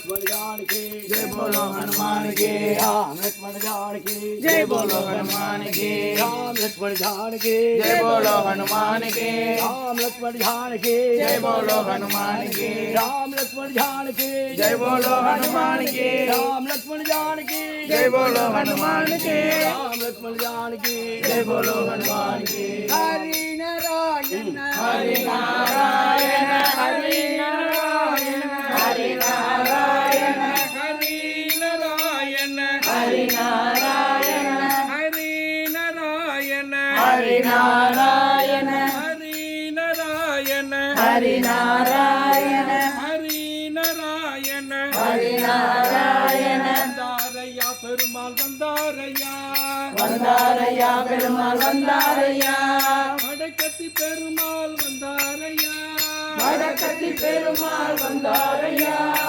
राम लक्ष्मण जानकी जय बोलो हनुमान की राम लक्ष्मण जानकी जय बोलो हनुमान की राम लक्ष्मण जानकी जय बोलो हनुमान की राम लक्ष्मण जानकी जय बोलो हनुमान की राम लक्ष्मण जानकी जय बोलो हनुमान की राम लक्ष्मण जानकी जय बोलो हनुमान की राम लक्ष्मण जानकी जय बोलो हनुमान की हरि नारायण हरि नारायण हरि नारायण ஹரிநாராயண. ஹரிநாராயண. ஹரிநாராயண. ஹரிநாராயண. ஹரிநாராயண. வந்தாரையா பெருமாள் வந்தாரையா. வந்தாரையா பெருமாள் வந்தாரையா. வடக்கத்தி பெருமாள் வந்தாரையா. வடக்கத்தி பெருமாள் வந்தாரையா.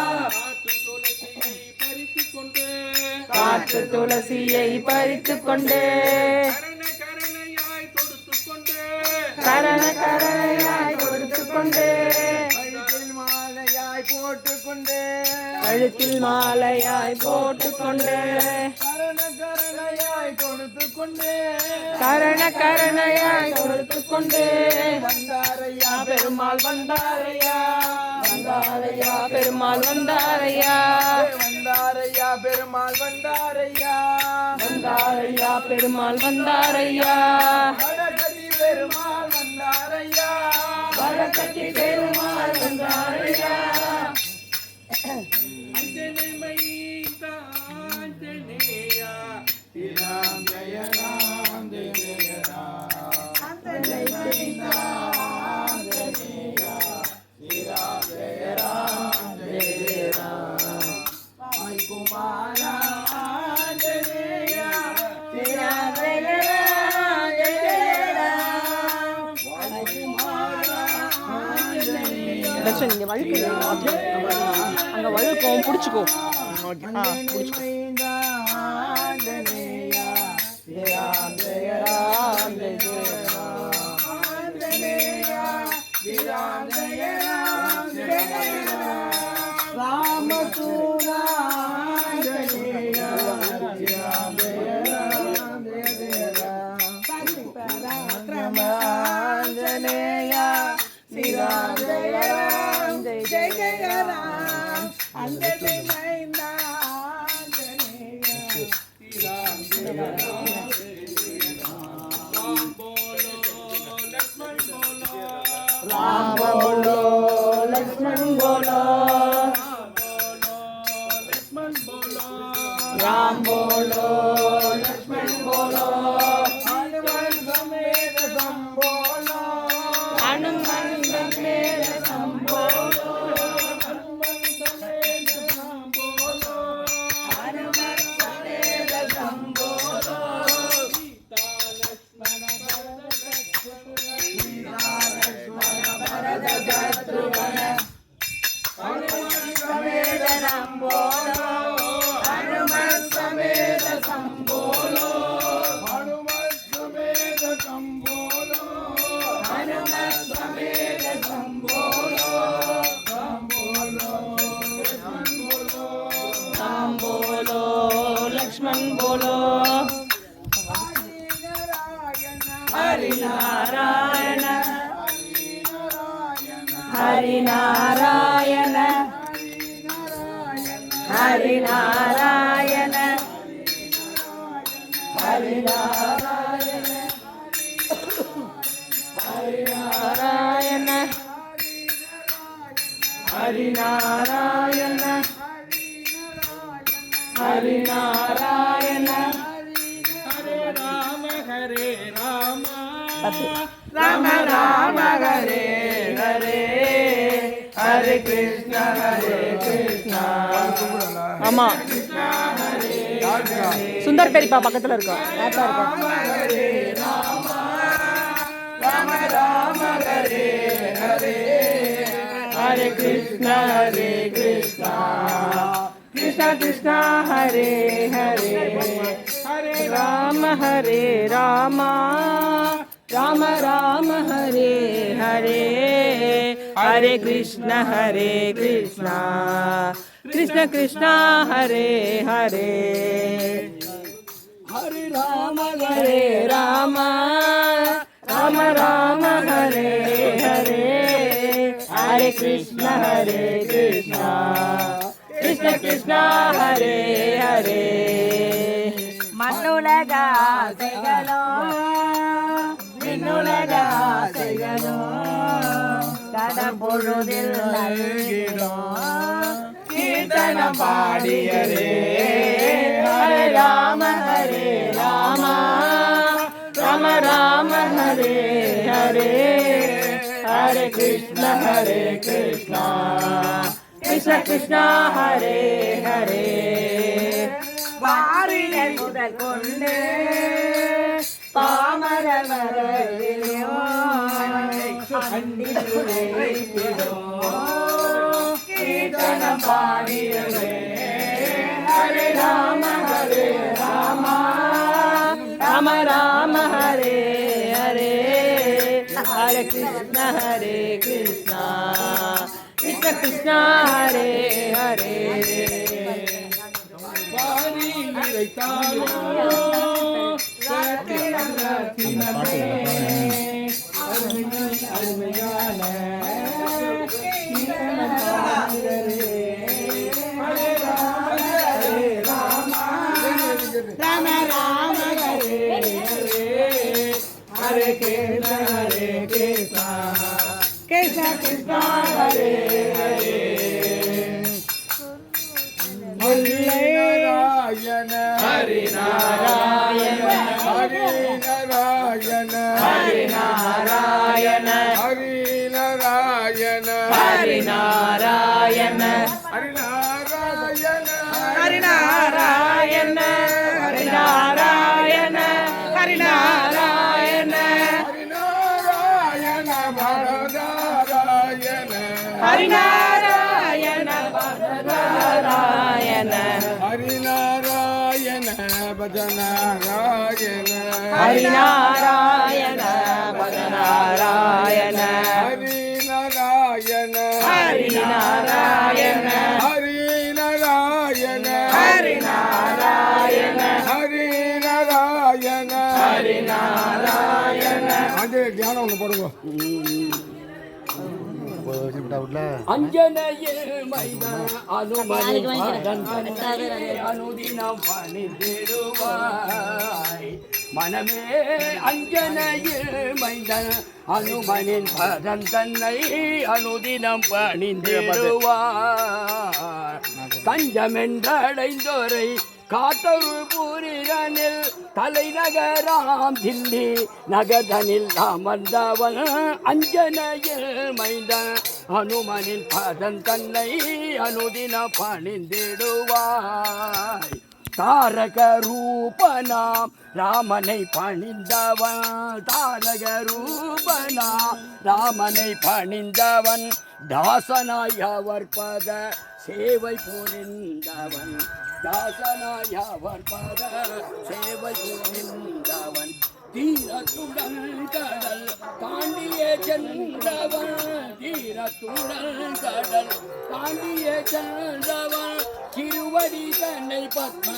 காற்று துளசியை பறித்து கொண்டே கரண கரணையாய் கொடுத்து கொண்டு. மாலையாய் போட்டு கொண்டு. கழுத்தில் மாலையாய் போட்டு கொண்டு. கரண கரணையாய் கொடுத்து கொண்டு. கரண கரணையாய் கொடுத்து கொண்டு. வந்தாரையா பெருமாள் வந்தாரையா? வந்தாரையா பெருமாள் வந்தாரையா? வந்தாரையா பெருமாள் வந்தாரையா? வந்தாரையா பெருமாள் வந்தாரையா? தாழ பெருமாள் வந்தாரையா தர்ஷன் இங்க வழுக்கு அங்கே வழுக்கும் பிடிச்சிக்கோ. ஆ பிடிச்சிக்கோ. రామ బోలో లక్ష్మణ బోలో ಸರ್ವದ ಶತ್ರುವನ ஹரிநாராயண. ஹரிநாராயண. ஹரிநாராயண. ஹரிநாராயண. ஹரிநாராயண ஹரே ராம ஹரே ராம. ராம ராம ஹரே ஹரே. హరే కృష్ణ హరే కృష్ణ ஆமா சுந்தர் பெரியப்பா பக்கத்துல இருக்கா லேட்டா இருக்கா ஹரே கிருஷ்ண ஹரே கிருஷ்ணா கிருஷ்ண கிருஷ்ண ஹரே ஹரே ஹரே ராம ஹரே ராமா ராம ராம ஹரே ஹரே హరే కృష్ణ హరే కృష్ణ కృష్ణ కృష్ణ హరే హరే హరి రామ హరే రామ రామ రామ హరే హరే హరే కృష్ణ హరే కృష్ణ కృష్ణ కృష్ణ హరే హరే మన్నులగా తెగలో பொழுதில் மண்ணுலக நல்கிறோம் கீர்த்தனம் பாடியரே ஹரே ராம ஹரே ராம. ராம ராம ஹரே ஹரே. ஹரே கிருஷ்ண ஹரே கிருஷ்ணா. கிருஷ்ண கிருஷ்ணா ஹரே ஹரே. பாரிகள் முதல் கொண்டு பாமர வரவிலையோ కీర్తన పాడియలే Hare Rama Hare Rama Rama Rama Hare Hare Hare Krishna Hare Krishna Que Hare Krishna, Hare que Krishna Krishna, Hare Harinarayan அனுதினம் பணிந்திடுவாய். மனமே அஞ்சனையில் மைதான் அனுமனின் பதம் தன்னை அனுதினம் பணிந்திடுவாய். தஞ்சமென்றடைந்தோரை காத்தரு பூரிரனில் தலைநகராம் தில்லி நகதனில் அமர்ந்தவன் அஞ்சனையில் மைந்தன் அனுமனின் பதன் தன்னை அனுதின பணிந்திடுவாய். தாரக ரூபனாம் ராமனை பணிந்தவன் தாரக ரூபனாம் ராமனை பணிந்தவன் தாசனாய் அவர் பத சேவை புரிந்தவன். தாசனாய் பத சேவை தீரத்துடன் கடல் தாண்டிய சென்றவன் தீரத்துடன் கடல் தாண்டிய சென்றவன் திருவடி தன்னை பத்ம